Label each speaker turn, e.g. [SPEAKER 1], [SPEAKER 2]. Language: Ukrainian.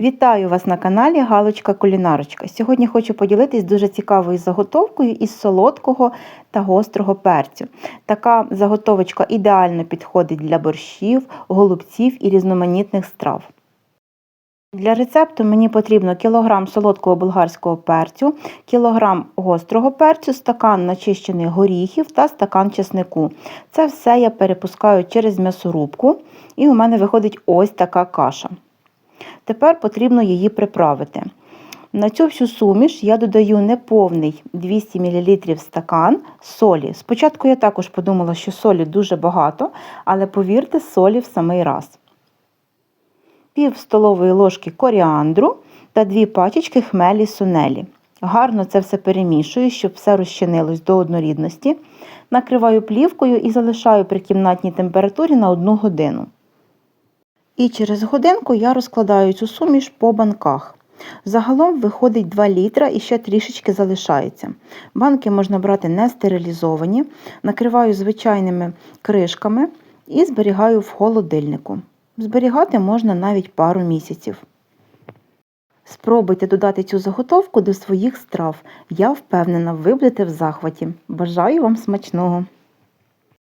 [SPEAKER 1] Вітаю вас на каналі Галочка Кулінарочка. Сьогодні хочу поділитись дуже цікавою заготовкою із солодкого та гострого перцю. Така заготовочка ідеально підходить для борщів, голубців і різноманітних страв. Для рецепту мені потрібно кілограм солодкого болгарського перцю, кілограм гострого перцю, стакан начищених горіхів та стакан чеснику. Це все я перепускаю через м'ясорубку, і у мене виходить ось така каша. Тепер потрібно її приправити. На цю всю суміш я додаю неповний 200 мл стакан солі. Спочатку я також подумала, що солі дуже багато, але повірте, солі в самий раз. Пів столової ложки коріандру та дві пачечки хмелі сунелі. Гарно це все перемішую, щоб все розчинилось до однорідності. Накриваю плівкою і залишаю при кімнатній температурі на 1 годину. І через годинку я розкладаю цю суміш по банках. Загалом виходить 2 літра і ще трішечки залишається. Банки можна брати не стерилізовані, накриваю звичайними кришками і зберігаю в холодильнику. Зберігати можна навіть пару місяців. Спробуйте додати цю заготовку до своїх страв. Я впевнена, ви будете в захваті. Бажаю вам смачного!